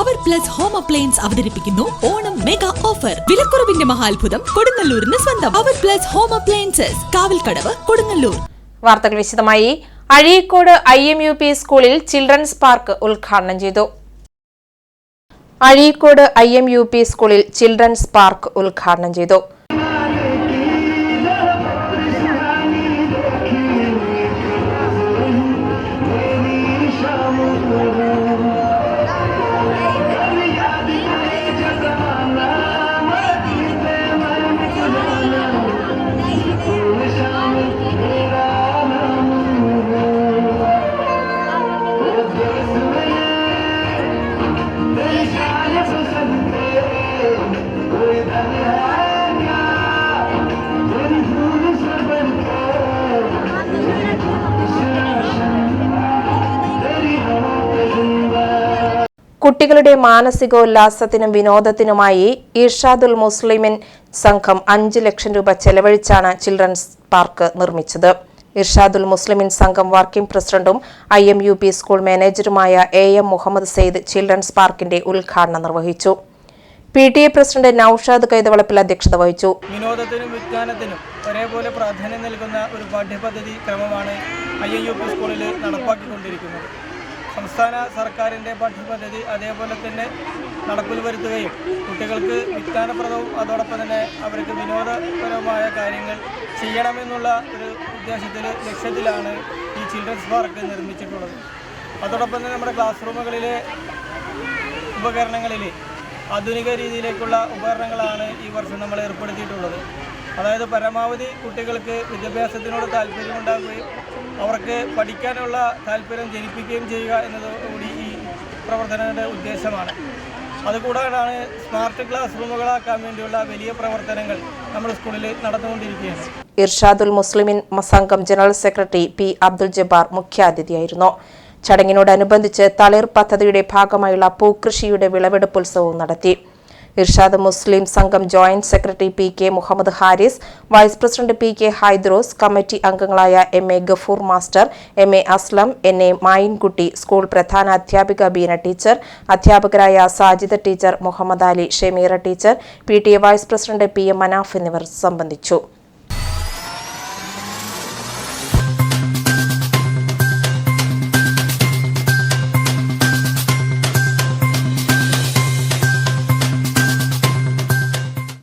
Plus home appliance അവതരിപ്പിക്കുന്നു. Onam mega offer വിലക്കുറവിന്റെ മഹാത്ഭുതം കൊടുങ്ങല്ലൂരിന് സ്വന്തം. Power plus home appliances Kavalkadavu Kodungallur. വാർത്തകൾ വിശദമായി. Azhikode I M U P സ്കൂളിൽ ചിൽഡ്രൻസ് പാർക്ക് ഉദ്ഘാടനം ചെയ്തു. Azhikode I M U P സ്കൂളിൽ ചിൽഡ്രൻസ് പാർക്ക് ഉദ്ഘാടനം ചെയ്തു. കുട്ടികളുടെ മാനസികോല്ലാസത്തിനും വിനോദത്തിനുമായി ഇർഷാദുൽ മുസ്ലിമിൻ സംഘം അഞ്ച് ലക്ഷം രൂപ ചെലവഴിച്ചാണ് ചിൽഡ്രൻസ് പാർക്ക് നിർമ്മിച്ചത്. ഇർഷാദുൽ മുസ്ലിമിൻ സംഘം വർക്കിംഗ് പ്രസിഡന്റും I M U P school മാനേജറുമായ A M Muhammad Sayed children's പാർക്കിന്റെ ഉദ്ഘാടനം നിർവഹിച്ചു. P T A president Naushad Kaithavalappil അധ്യക്ഷത വഹിച്ചു. വിനോദത്തിനും വിജ്ഞാനത്തിനും ഒരേപോലെ പ്രാധാന്യം നൽകുന്ന ഒരു പാഠ്യപദ്ധതി ക്രമമാണ് ഐ എൻ യു പി സ്കൂളിൽ നടപ്പാക്കിക്കൊണ്ടിരിക്കുന്നത്. സംസ്ഥാന സർക്കാരിന്റെ പാഠ്യപദ്ധതി അതേപോലെ തന്നെ നടപ്പിൽ വരുത്തുകയും കുട്ടികൾക്ക് വിജ്ഞാനപ്രദവും അതോടൊപ്പം തന്നെ അവർക്ക് വിനോദപരമായ കാര്യങ്ങൾ ചെയ്യണമെന്നുള്ള ഒരു ഉദ്ദേശത്തിൽ ലക്ഷ്യത്തിലാണ് ഈ ചിൽഡ്രൻസ് പാർക്ക് നിർമ്മിച്ചിട്ടുള്ളത്. അതോടൊപ്പം തന്നെ നമ്മുടെ ക്ലാസ് റൂമുകളിലെ ഉപകരണങ്ങളിൽ ആധുനിക രീതിയിലേക്കുള്ള ഉപകരണങ്ങളാണ് ഈ വർഷം നമ്മൾ ഏർപ്പെടുത്തിയിട്ടുള്ളത്. അതായത് പരമാവധി കുട്ടികൾക്ക് വിദ്യാഭ്യാസത്തിനോട് താല്പര്യമുണ്ടാകുകയും അവർക്ക് പഠിക്കാനുള്ള താല്പര്യം ജനിപ്പിക്കുകയും ചെയ്യുക എന്നതോടുകൂടി കൂടി ഈ പ്രവർത്തനങ്ങളുടെ ഉദ്ദേശമാണ്. അതുകൂടാതാണ് സ്മാർട്ട് ക്ലാസ് റൂമുകളാക്കാൻ വേണ്ടിയുള്ള വലിയ പ്രവർത്തനങ്ങൾ നമ്മൾ സ്കൂളിൽ നടന്നുകൊണ്ടിരിക്കുകയാണ്. ഇർഷാദുൽ മുസ്ലിമിൻ സംഘം general secretary P Abdul Jabbar മുഖ്യാതിഥിയായിരുന്നു. ചടങ്ങിനോടനുബന്ധിച്ച് തളിർ പദ്ധതിയുടെ ഭാഗമായുള്ള പൂക്കൃഷിയുടെ വിളവെടുപ്പുത്സവവും നടത്തി. Irshad Muslim Sangham joint secretary P K Muhammad Haris vice president P K Haidros committee അംഗങ്ങളായ M A Gafoor master M A Aslam N A Mayinkutty school പ്രധാന അധ്യാപിക Beena teacher അധ്യാപകരായ Sajida teacher Muhammad Ali Shemeera teacher P T A vice president P M Manaf എന്നിവർ സംബന്ധിച്ചു.